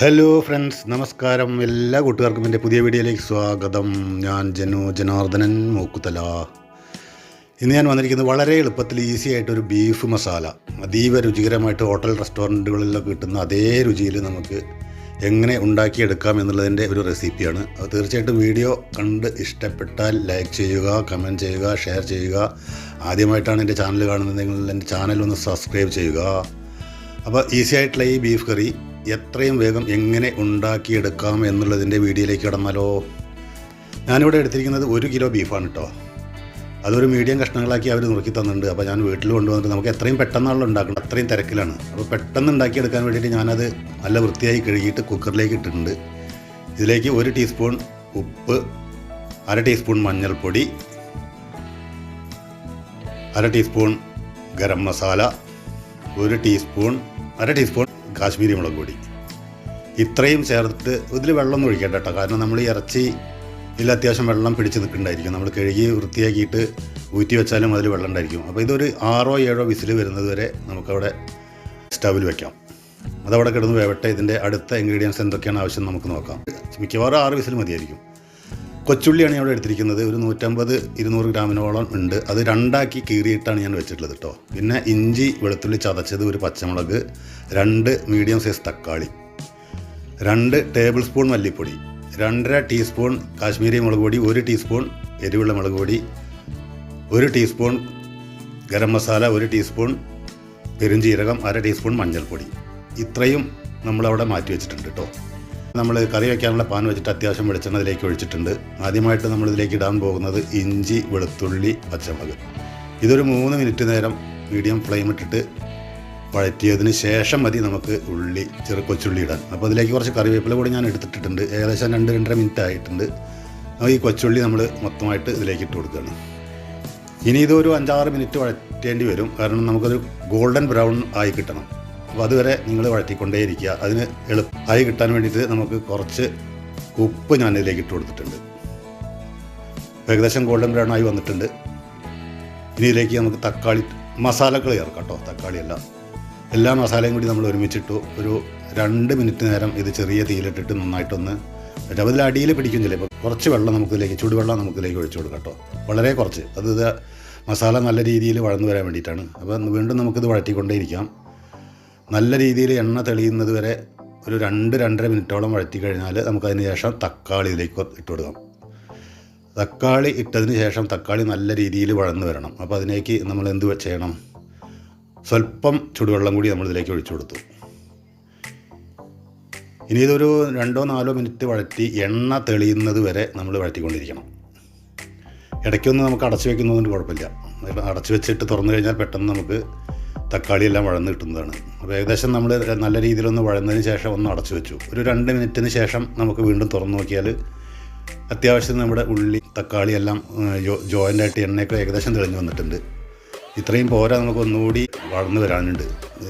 Hello friends നമസ്കാരം. എല്ലാ കൂട്ടുകാർക്കും എന്റെ പുതിയ വീഡിയോയിലേക്ക് സ്വാഗതം. ഞാൻ ജനു ജനാർദ്ദനൻ മൂക്കുത്തല. ഇന്ന് ഞാൻ വന്നിരിക്കുന്നത് വളരെ എളുപ്പത്തിൽ ഈസി ആയിട്ടൊരു ബീഫ് മസാല അതീവ രുചികരമായിട്ട് ഹോട്ടൽ റെസ്റ്റോറന്റുകളിലൊക്കെ കിട്ടുന്ന അതേ രുചിയിൽ നമുക്ക് എങ്ങനെ ഉണ്ടാക്കിയെടുക്കാം എന്നുള്ളതിന്റെ ഒരു റെസിപ്പിയാണ് അത് തീർച്ചയായിട്ടും വീഡിയോ കണ്ട് ഇഷ്ടപ്പെട്ടാൽ ലൈക്ക് ചെയ്യുക കമന്റ് ചെയ്യുക ഷെയർ ചെയ്യുക. ആദ്യമായിട്ടാണ് എന്റെ ചാനൽ കാണുന്നതെങ്കിൽ എന്റെ ചാനൽ ഒന്ന് സബ്സ്ക്രൈബ് ചെയ്യുക. അപ്പോൾ ഈസി ആയിട്ടുള്ള ഈ ബീഫ് കറി എത്രയും വേഗം എങ്ങനെ ഉണ്ടാക്കിയെടുക്കാം എന്നുള്ളതിന്റെ വീഡിയോയിലേക്ക് കടന്നാലോ. ഞാനിവിടെ എടുത്തിരിക്കുന്നത് ഒരു കിലോ ബീഫാണ് കേട്ടോ അതൊരു മീഡിയം കഷ്ണങ്ങളാക്കി അവർ നുറുക്കി തന്നിട്ടുണ്ട്. അപ്പോൾ ഞാൻ വീട്ടിൽ കൊണ്ടുവന്നിട്ട് നമുക്ക് എത്രയും പെട്ടെന്നാണല്ലോ ഉണ്ടാക്കണം അത്രയും തിരക്കിലാണ്. അപ്പോൾ പെട്ടെന്ന് ഉണ്ടാക്കിയെടുക്കാൻ വേണ്ടിയിട്ട് ഞാനത് നല്ല വൃത്തിയായി കഴുകിയിട്ട് കുക്കറിലേക്ക് ഇട്ടിട്ടുണ്ട്. ഇതിലേക്ക് ഒരു ടീസ്പൂൺ ഉപ്പ് അര ടീസ്പൂൺ മഞ്ഞൾപ്പൊടി അര ടീസ്പൂൺ ഗരം മസാല ഒരു ടീസ്പൂൺ അര ടീസ്പൂൺ കാശ്മീരി മുളക് പൊടി. ഇത്രയും ചേർത്ത് ഇതിൽ വെള്ളം ഒന്നും ഒഴിക്കണ്ട കേട്ടോ. കാരണം നമ്മൾ ഇറച്ചി ഇതിൽ അത്യാവശ്യം വെള്ളം പിടിച്ച് നിൽക്കുന്നുണ്ടായിരിക്കും നമ്മൾ കഴുകി വൃത്തിയാക്കിയിട്ട് ഊറ്റി വെച്ചാലും അതിൽ വെള്ളം ഉണ്ടായിരിക്കും. അപ്പോൾ ഇതൊരു ആറോ ഏഴോ വിസിൽ വരുന്നത് വരെ നമുക്കവിടെ സ്റ്റവിൽ വെക്കാം. അതവിടെ കിടന്ന് വേവട്ടെ. ഇതിന്റെ അടുത്ത ഇൻഗ്രീഡിയൻസ് എന്തൊക്കെയാണ് ആവശ്യം നമുക്ക് നോക്കാം. മിക്കവാറും ആറ് വിസിൽ മതിയായിരിക്കും. കൊച്ചുള്ളിയാണ് ഞാൻ ഇവിടെ എടുത്തിരിക്കുന്നത്. ഒരു നൂറ്റമ്പത് ഇരുന്നൂറ് ഗ്രാമിനോളം ഉണ്ട്. അത് രണ്ടാക്കി കീറിയിട്ടാണ് ഞാൻ വെച്ചിട്ടുള്ളത് കേട്ടോ. പിന്നെ ഇഞ്ചി വെളുത്തുള്ളി ചതച്ചത് ഒരു പച്ചമുളക് രണ്ട് മീഡിയം സൈസ് തക്കാളി രണ്ട് ടേബിൾ സ്പൂൺ മല്ലിപ്പൊടി രണ്ടര ടീസ്പൂൺ കാശ്മീരി മുളക് പൊടി ഒരു ടീസ്പൂൺ എരിവുള്ള മുളക് പൊടി ഒരു ടീസ്പൂൺ ഗരം മസാല ഒരു ടീസ്പൂൺ പെരുംജീരകം അര ടീസ്പൂൺ മഞ്ഞൾപ്പൊടി. ഇത്രയും നമ്മളവിടെ മാറ്റി വെച്ചിട്ടുണ്ട് കേട്ടോ. നമ്മൾ കറി വയ്ക്കാനുള്ള പാൻ വെച്ചിട്ട് അത്യാവശ്യം വെളിച്ചെണ്ണ ഇതിലേക്ക് ഒഴിച്ചിട്ടുണ്ട്. ആദ്യമായിട്ട് നമ്മൾ ഇതിലേക്ക് ഇടാൻ പോകുന്നത് ഇഞ്ചി വെളുത്തുള്ളി പച്ചമുളക്. ഇതൊരു മൂന്ന് മിനിറ്റ് നേരം മീഡിയം ഫ്ലെയിം ഇട്ടിട്ട് വഴറ്റിയതിന് ശേഷം മതി നമുക്ക് ഉള്ളി ചെറു കൊച്ചുള്ളി ഇടാൻ. അപ്പോൾ അതിലേക്ക് കുറച്ച് കറിവേപ്പില കൂടി ഞാൻ എടുത്തിട്ടുണ്ട് ഏകദേശം രണ്ട് രണ്ടര മിനിറ്റ് ആയിട്ടുണ്ട്. ഈ കൊച്ചുള്ളി നമ്മൾ മൊത്തമായിട്ട് ഇതിലേക്ക് ഇട്ട് കൊടുക്കുകയാണ്. ഇനി ഇതൊരു അഞ്ചാറ് മിനിറ്റ് വഴറ്റേണ്ടി വരും. കാരണം നമുക്കൊരു ഗോൾഡൻ ബ്രൗൺ ആയി കിട്ടണം. അപ്പോൾ അതുവരെ നിങ്ങൾ വഴറ്റിക്കൊണ്ടേയിരിക്കുക. അതിന് എളുപ്പമായി കിട്ടാൻ വേണ്ടിയിട്ട് നമുക്ക് കുറച്ച് ഉപ്പ് ഞാൻ ഇതിലേക്ക് ഇട്ട് കൊടുത്തിട്ടുണ്ട്. ഏകദേശം ഗോൾഡൻ ബ്രൗൺ ആയി വന്നിട്ടുണ്ട്. ഇനി ഇതിലേക്ക് നമുക്ക് തക്കാളി മസാലകൾ ചേർക്കാം കേട്ടോ തക്കാളിയല്ല എല്ലാ. മസാലയും കൂടി നമ്മൾ ഒരുമിച്ചിട്ടു ഒരു രണ്ട് മിനിറ്റ് നേരം ഇത് ചെറിയ തീയിലിട്ടിട്ട് നന്നായിട്ടൊന്ന് അതിൽ അടിയിൽ പിടിക്കും ചിലപ്പോൾ. കുറച്ച് വെള്ളം നമുക്കിതിലേക്ക് ചൂടുവെള്ളം നമുക്കിതിലേക്ക് ഒഴിച്ചു കൊടുക്കാം കേട്ടോ. വളരെ കുറച്ച്. അത് മസാല നല്ല രീതിയിൽ വഴന്നു വരാൻ വേണ്ടിയിട്ടാണ്. അപ്പോൾ വീണ്ടും നമുക്കിത് വഴറ്റിക്കൊണ്ടേയിരിക്കാം. നല്ല രീതിയിൽ എണ്ണ തെളിയുന്നത് വരെ ഒരു രണ്ട് രണ്ടര മിനിറ്റോളം വഴറ്റി കഴിഞ്ഞാൽ നമുക്കതിന് ശേഷം തക്കാളി ഇതിലേക്ക് ഇട്ട് കൊടുക്കാം. തക്കാളി ഇട്ടതിന് ശേഷം തക്കാളി നല്ല രീതിയിൽ വഴന്ന് വരണം. അപ്പോൾ അതിലേക്ക് നമ്മൾ എന്ത് ചെയ്യണം? സ്വല്പം ചുടുവെള്ളം കൂടി നമ്മൾ ഇതിലേക്ക് ഒഴിച്ചു കൊടുത്തു. ഇനി ഇതൊരു രണ്ടോ നാലോ മിനിറ്റ് വഴറ്റി എണ്ണ തെളിയുന്നത് വരെ നമ്മൾ വഴറ്റിക്കൊണ്ടിരിക്കണം. ഇടയ്ക്കൊന്നും നമുക്ക് അടച്ചു വെക്കുന്നതുകൊണ്ട് കുഴപ്പമില്ല. അടച്ചു വെച്ചിട്ട് തുറന്നു കഴിഞ്ഞാൽ പെട്ടെന്ന് നമുക്ക് തക്കാളി എല്ലാം വഴന്ന് കിട്ടുന്നതാണ്. അപ്പോൾ ഏകദേശം നമ്മൾ നല്ല രീതിയിലൊന്ന് വഴന്നതിന് ശേഷം ഒന്ന് അടച്ചു വെച്ചു. ഒരു രണ്ട് മിനിറ്റിന് ശേഷം നമുക്ക് വീണ്ടും തുറന്നു നോക്കിയാൽ അത്യാവശ്യം നമ്മുടെ ഉള്ളി തക്കാളി എല്ലാം ജോയിന്റ് ആയിട്ട് എണ്ണയൊക്കെ ഏകദേശം തെളിഞ്ഞു വന്നിട്ടുണ്ട്. ഇത്രയും പോരാ നമുക്ക് ഒന്നുകൂടി വളർന്നു വരാനുണ്ട്.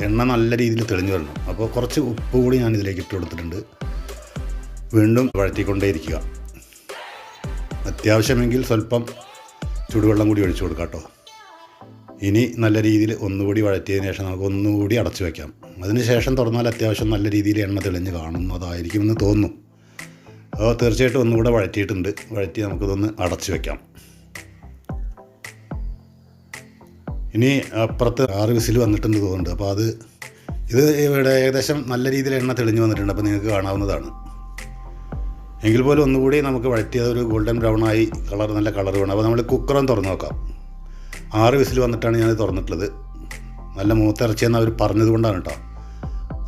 എണ്ണ നല്ല രീതിയിൽ തെളിഞ്ഞു വരണം. അപ്പോൾ കുറച്ച് ഉപ്പ് കൂടി ഞാൻ ഇതിലേക്ക് ഇട്ട് കൊടുത്തിട്ടുണ്ട്. വീണ്ടും വഴറ്റിക്കൊണ്ടേയിരിക്കുക. അത്യാവശ്യമെങ്കിൽ സ്വല്പം ചൂടുവെള്ളം കൂടി ഒഴിച്ചു കൊടുക്കാം കേട്ടോ. ഇനി നല്ല രീതിയിൽ ഒന്നുകൂടി വഴറ്റിയതിന് ശേഷം നമുക്ക് ഒന്നുകൂടി അടച്ചു വയ്ക്കാം അതിന് ശേഷം തുറന്നാൽ അത്യാവശ്യം നല്ല രീതിയിൽ എണ്ണ തെളിഞ്ഞ് കാണുന്നതായിരിക്കുമെന്ന് തോന്നുന്നു. അപ്പോൾ തീർച്ചയായിട്ടും ഒന്നുകൂടെ വഴറ്റിയിട്ടുണ്ട്. വഴറ്റി നമുക്കിതൊന്ന് അടച്ചു വയ്ക്കാം ഇനി അപ്പുറത്ത് ആറ് വിസിൽ വന്നിട്ടുണ്ട് തോന്നുന്നുണ്ട്. അപ്പോൾ അത് ഇത് ഇവിടെ ഏകദേശം നല്ല രീതിയിൽ എണ്ണ തെളിഞ്ഞു വന്നിട്ടുണ്ട്. അപ്പോൾ നിങ്ങൾക്ക് കാണാവുന്നതാണ്. എങ്കിൽ പോലും ഒന്നുകൂടി നമുക്ക് വഴറ്റിയത് ഒരു ഗോൾഡൻ ബ്രൗൺ ആയി കളർ നല്ല കളർ വേണം. അപ്പോൾ നമ്മൾ കുക്കറും തുറന്നു നോക്കാം. ആറ് വിസിൽ വന്നിട്ടാണ് ഞാൻ തുറന്നിട്ടുള്ളത്. നല്ല മൂത്ത ഇറച്ചിയെന്ന് അവർ പറഞ്ഞത് കൊണ്ടാണ് കേട്ടോ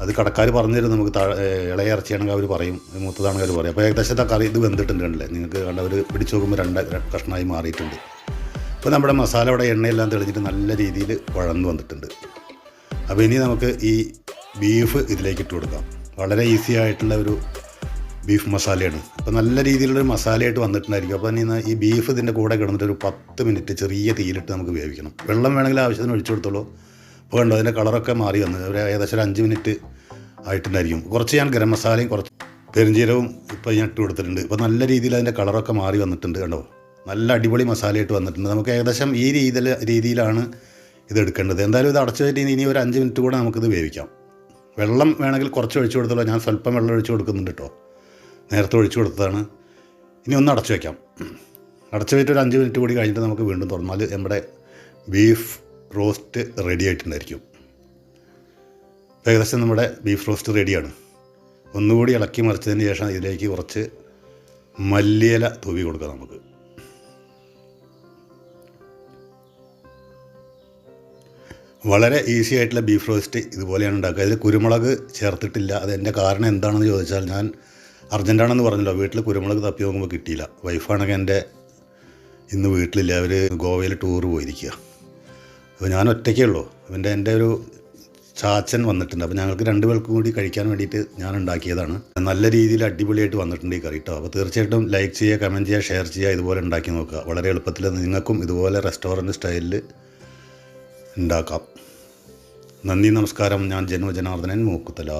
അത് കടക്കാർ പറഞ്ഞു തരും നമുക്ക് ഇളയ ഇറച്ചിയാണെങ്കിൽ അവർ പറയും. മൂത്തതാണെങ്കിൽ അവർ പറയും. അപ്പോൾ ഏകദേശത്തെ കറി ഇത് വെന്തിട്ടുണ്ട് കണ്ടില്ലേ? നിങ്ങൾക്ക് കണ്ട അവർ പിടിച്ചു നോക്കുമ്പോൾ രണ്ട് കഷ്ണമായി മാറിയിട്ടുണ്ട്. ഇപ്പോൾ നമ്മുടെ മസാല ഇവിടെ എണ്ണയെല്ലാം തെളിഞ്ഞിട്ട് നല്ല രീതിയിൽ വഴന്നു വന്നിട്ടുണ്ട്. അപ്പോൾ ഇനി നമുക്ക് ഈ ബീഫ് ഇതിലേക്ക് ഇട്ട് കൊടുക്കാം. വളരെ ഈസി ആയിട്ടുള്ള ഒരു ബീഫ് മസാലയാണ്. അപ്പോൾ നല്ല രീതിയിലുള്ളൊരു മസാലയായിട്ട് വന്നിട്ടുണ്ടായിരിക്കും. അപ്പോൾ ഈ ബീഫ് ഇതിന്റെ കൂടെ കിടന്നിട്ട് ഒരു പത്ത് മിനിറ്റ് ചെറിയ തീയിലിട്ട് നമുക്ക് വേവിക്കണം. വെള്ളം വേണമെങ്കിൽ ആവശ്യത്തിന് ഒഴിച്ചു കൊടുത്തോളൂ. അപ്പോൾ കണ്ടോ അതിന്റെ കളറൊക്കെ മാറി വന്ന്. ഒരു ഏകദേശം ഒരു അഞ്ച് മിനിറ്റ് ആയിട്ടുണ്ടായിരിക്കും. കുറച്ച് ഞാൻ ഗരം മസാലയും കുറച്ച് പെരുംജീരവും ഇപ്പോൾ ഞാൻ ഇട്ട് കൊടുത്തിട്ടുണ്ട്. ഇപ്പോൾ നല്ല രീതിയിൽ അതിന്റെ കളറൊക്കെ മാറി വന്നിട്ടുണ്ട് കണ്ടോ. നല്ല അടിപൊളി മസാലയായിട്ട് വന്നിട്ടുണ്ട്. നമുക്ക് ഏകദേശം ഈ രീതിയിൽ രീതിയിലാണ് ഇത് എടുക്കേണ്ടത്. എന്തായാലും ഇത് അടച്ചു വെച്ചിട്ട് ഇനി ഒരു അഞ്ച് മിനിറ്റ് കൂടെ നമുക്കിത് വേവിക്കാം. വെള്ളം വേണമെങ്കിൽ കുറച്ച് ഒഴിച്ചു കൊടുത്തല്ലോ ഞാൻ സ്വല്പം വെള്ളം ഒഴിച്ചു കൊടുക്കുന്നുണ്ട് കേട്ടോ. നേരത്തെ ഒഴിച്ചു കൊടുത്തതാണ്. ഇനി ഒന്ന് അടച്ചു വയ്ക്കാം അടച്ചു വെച്ചിട്ട് ഒരു അഞ്ച് മിനിറ്റ് കൂടി കഴിഞ്ഞിട്ട് നമുക്ക് വീണ്ടും തുറന്നാൽ നമ്മുടെ ബീഫ് റോസ്റ്റ് റെഡി ആയിട്ടുണ്ടായിരിക്കും. ഏകദേശം നമ്മുടെ ബീഫ് റോസ്റ്റ് റെഡിയാണ് ഒന്നുകൂടി ഇളക്കി മറിച്ചതിന് ശേഷം ഇതിലേക്ക് കുറച്ച് മല്ലിയില തൂവി കൊടുക്കാം നമുക്ക്. വളരെ ഈസി ആയിട്ടുള്ള ബീഫ് റോസ്റ്റ് ഇതുപോലെയാണ് ഉണ്ടാക്കുക. ഇതിൽ കുരുമുളക് ചേർത്തിട്ടില്ല. അതിന്റെ കാരണം എന്താണെന്ന് ചോദിച്ചാൽ ഞാൻ അർജന്റാണെന്ന് പറഞ്ഞല്ലോ. വീട്ടിൽ കുരുമുളക് തപ്പി നോക്കുമ്പോൾ കിട്ടിയില്ല. വൈഫാണെങ്കിൽ എന്റെ ഇന്ന് വീട്ടിലില്ല. അവർ ഗോവയിൽ ടൂർ പോയിരിക്കുക അപ്പോൾ ഞാൻ ഒറ്റയ്ക്കേ ഉള്ളൂ. അവന്റെ എന്റെ ഒരു ചാച്ചൻ വന്നിട്ടുണ്ട്. അപ്പോൾ ഞങ്ങൾക്ക് രണ്ട് പേർക്കും കൂടി കഴിക്കാൻ വേണ്ടിയിട്ട് ഞാൻ ഉണ്ടാക്കിയതാണ്. നല്ല രീതിയിൽ അടിപൊളിയായിട്ട് വന്നിട്ടുണ്ട് ഈ കറി കേട്ടോ അപ്പോൾ തീർച്ചയായിട്ടും ലൈക്ക് ചെയ്യുക കമന്റ് ചെയ്യുക ഷെയർ ചെയ്യുക ഇതുപോലെ ഉണ്ടാക്കി നോക്കുക. വളരെ എളുപ്പത്തിൽ നിങ്ങൾക്കും ഇതുപോലെ റെസ്റ്റോറന്റ് സ്റ്റൈലിൽ ഉണ്ടാക്കാം. നന്ദി നമസ്കാരം. ഞാൻ ജന്മജനാർദ്ദനൻ മൂക്കുത്തല.